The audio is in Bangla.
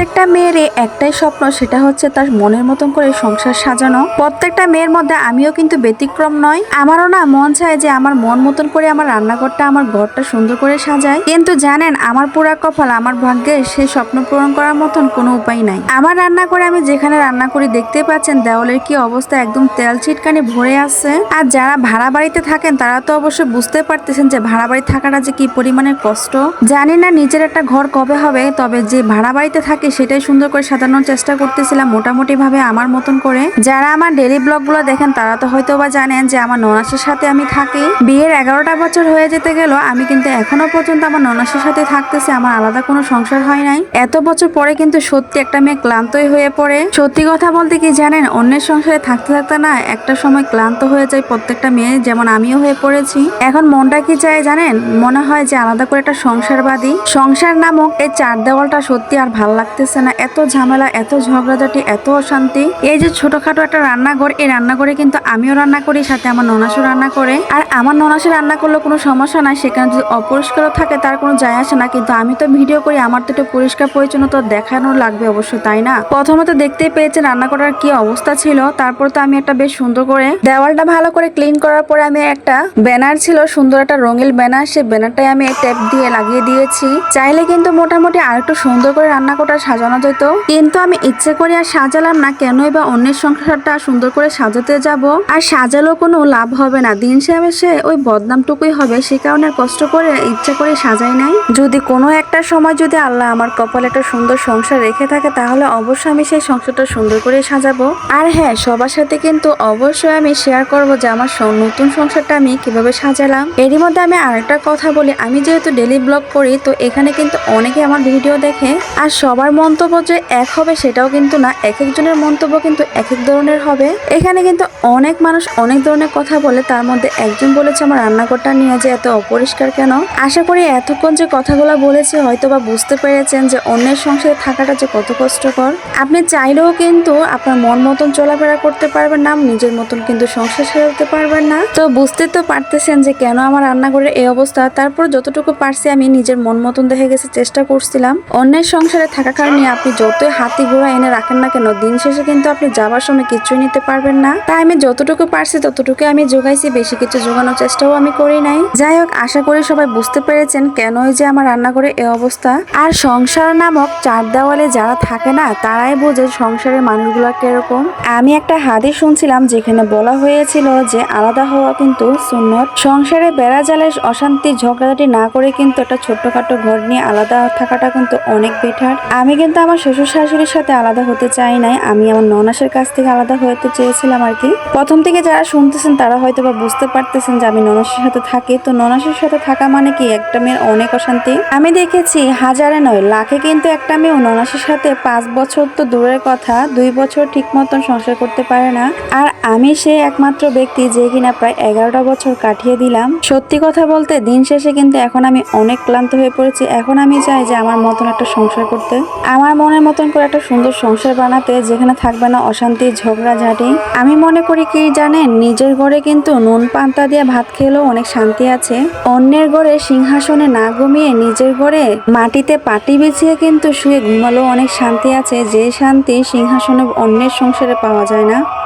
প্রত্যেকটা মেয়েরই একটাই স্বপ্ন, সেটা হচ্ছে তার মনের মতন করে সংসার সাজানো। প্রত্যেকটা মেয়ের মধ্যে আমিও কিন্তু ব্যতিক্রম নয় আমারও না মন চায় যে আমার মন মতন করে আমার রান্নাঘরটা, আমার ঘরটা সুন্দর করে সাজায় কিন্তু জানেন, আমার পুরা কপাল, আমার ভাগ্যে সেই স্বপ্ন পূরণ করার মতন কোনো উপায় নাই। আমার রান্না করে আমি যেখানে রান্না করি দেখতে পাচ্ছেন দেওয়ালের কি অবস্থা, একদম তেল ছিটকানি ভরে আছে। আর যারা ভাড়া বাড়িতে থাকেন, তারা তো অবশ্যই বুঝতে পারতেছেন যে ভাড়া বাড়ি থাকাটা যে কি পরিমাণের কষ্ট। জানি না নিজের একটা ঘর কবে হবে, তবে যে ভাড়া বাড়িতে থাকে সেটাই সুন্দর করে সাজানোর চেষ্টা করতেছিলাম মোটামুটি ভাবে আমার মতন করে। যারা আমার ডেলি ব্লগগুলো দেখেন, তারা তো হয়তো বা জানেন যে আমার ননাসের সাথে আমি থাকি। বিয়ের এগারোটা বছর হয়ে যেতে গেল, আমি কিন্তু এখনও পর্যন্ত আমার ননাসের সাথে থাকতেছি, আমার আলাদা কোনো সংসার হয় নাই। এত বছর পরে কিন্তু সত্যি একটা মেয়ে ক্লান্তই হয়ে পড়ে। সত্যি কথা বলতে কি জানেন, অন্যের সংসারে থাকতে থাকতে না একটা সময় ক্লান্ত হয়ে যায় প্রত্যেকটা মেয়ে, যেমন আমিও হয়ে পড়েছি। এখন মনটা কি চায় জানেন? মনে হয় যে আলাদা করে একটা সংসারবাদী। সংসার নামক এই চার দেওয়ালটা সত্যি আর ভালো লাগতেছে না। এত ঝামেলা, এত ঝগড়াঝাটি, এত অশান্তি। এই যে ছোটখাটো একটা রান্নাঘর, এই রান্নাঘরে কিন্তু আমিও রান্না করি, সাথে আমার ননাসও রান্না করে। আর আমার ননাসে রান্না করলে কোনো সমস্যা নাই, সেখানে যদি অপরিষ্কারও থাকে তার কোনো যায় আসে না। কিন্তু আমি তো ভিডিও করি, আমার তো একটু পরিষ্কার পরিচ্ছন্নতা দেখানো লাগবে অবশ্যই তাই না? প্রথমত দেখতেই পেয়েছে রান্না করার কি অবস্থা ছিল, তারপর তো আমি একটা বেশ সুন্দর করে দেওয়ালটা ভালো করে ক্লিন করার পরে আমি একটা ব্যানার ছিল, সুন্দর একটা রঙিন ব্যানার সেই ব্যানারটাই আমি টেপ দিয়ে লাগিয়ে দিয়েছি। চাইলে কিন্তু মোটামুটি আর একটু সুন্দর করে রান্না করা সাজানো যেত? কিন্তু আমি ইচ্ছে করে আর সাজালাম না, কেনই বা অন্যের সংসারটা সুন্দর করে সাজাতে যাব? আর সাজালেও কোনো লাভ হবে না, দিন শেষে ওই বদনামটুকুই হবে, সে কারণে কষ্ট করে ইচ্ছা করে সাজাই নাই। যদি কোনো একটা সময় যদি আল্লাহ আমার কপালে একটা সুন্দর সংসার রেখে থাকে, তাহলে অবশ্যই আমি সেই সংসারটা সুন্দর করে সাজাবো। আর হ্যাঁ সবার সাথে কিন্তু অবশ্যই আমি শেয়ার করব যে আমার নতুন সংসারটা আমি কীভাবে সাজালাম। এরই মধ্যে আমি আরেকটা কথা বলি, আমি যেহেতু ডেলি ব্লগ করি, তো এখানে কিন্তু অনেকে আমার ভিডিও দেখে, আর সবার মন্তব্য যে এক হবে সেটাও কিন্তু না, এক একজনের মন্তব্য কিন্তু এক এক ধরনের হবে। এখানে কিন্তু অনেক মানুষ অনেক ধরনের কথা বলে, তার মধ্যে একজন বলেছে, আমার রান্নাঘরটা নিয়ে যে এত অপরিষ্কার কেন? আশা করি এতক্ষণ যে কথাগুলো বলেছে হয়তো বা বুঝতে পেরেছেন যে অন্যের সংসারে থাকাটা যে কত কষ্টকর। আপনি চাইলেও কিন্তু আপনার মন মতন চলাফেরা করতে পারবেন না, নিজের মতন কিন্তু সংসার সাজাতে পারবেন না। তো বুঝতে তো পারতেছেন যে কেন আমার রান্নাঘরের এই অবস্থা, তারপর যতটুকু পারছি আমি নিজের মন মতন দেখে গেছে, চেষ্টা করছিলাম। অন্যের সংসারে থাকা কারণে আপনি যতই হাতি ঘোড়া এনে রাখেন না কেন, দিন শেষে কিন্তু আপনি যাবার সময় কিছুই নিতে পারবেন না। তাই আমি যতটুকু পারছি ততটুকু আমি যোগাইছি বেশি কিছু যোগানোর চেষ্টাও আমি করি নাই। যাই হোক, আশা করি সবাই বুঝতে পেরেছেন কেনই যে আমার রান্নাঘরে এ অবস্থা। আর সংসার নামক চার দেওয়ালে যারা থাকে না, তারাই বোঝে সংসারের মানুষগুলো কীরকম। আমি একটা হাদিস শুনছিলাম যেখানে বলা হয়েছিল যে আলাদা হওয়া কিন্তু সুন্নত। সংসারে বেড়া জালে অশান্তি, ঝগড়াঝাটি না করে কিন্তু একটা ছোট্টখাটো ঘর নিয়ে আলাদা থাকাটা কিন্তু অনেক বেটার। আমি কিন্তু আমার শ্বশুর শাশুড়ির সাথে আলাদা হতে চাই নাই। আমি আমার ননাসের কাছ থেকে আলাদা হতে চেয়েছিলাম আর কি। প্রথম থেকে যারা শুনতেছেন, তারা হয়তো বা বুঝতে পারতেছেন যে আমি ননাসের সাথে থাকি। তো ননাসের সাথে থাকা মানে কি? একটা মেয়ের অনেক অশান্তি। আমি দেখেছি হাজারে নয়, লাখে কিন্তু একটা মেয়ে ননাসের সাথে পাঁচ বছর তো দূরের কথা, দুই বছর ঠিক মতন সংসার করতে পারে না। আর আমি সেই একমাত্র ব্যক্তি যে কিনা প্রায় এগারোটা বছর কাটিয়ে দিলাম। সত্যি কথা বলতে, দিন শেষে কিন্তু এখন আমি অনেক ক্লান্ত হয়ে পড়েছি। এখন আমি চাই যে আমার মতন একটা সংসার করতে। আমার মনের মতন করে একটা সুন্দর সংসার বানাতে যেখানে থাকবে না অশান্তি ঝগড়াঝাটি আমি মনে করি কি জানেন, নিজের ঘরে কিন্তু নুন পান্তা দিয়ে ভাত খেলেও অনেক শান্তি আছে। অন্যের ঘরে সিংহাসনে না ঘুমিয়ে নিজের ঘরে মাটিতে পাটি বিছিয়ে কিন্তু শুয়ে ঘুমালেও অনেক শান্তি আছে। যে শান্তি সিংহাসনে অন্যের সংসারে পাওয়া যায় না।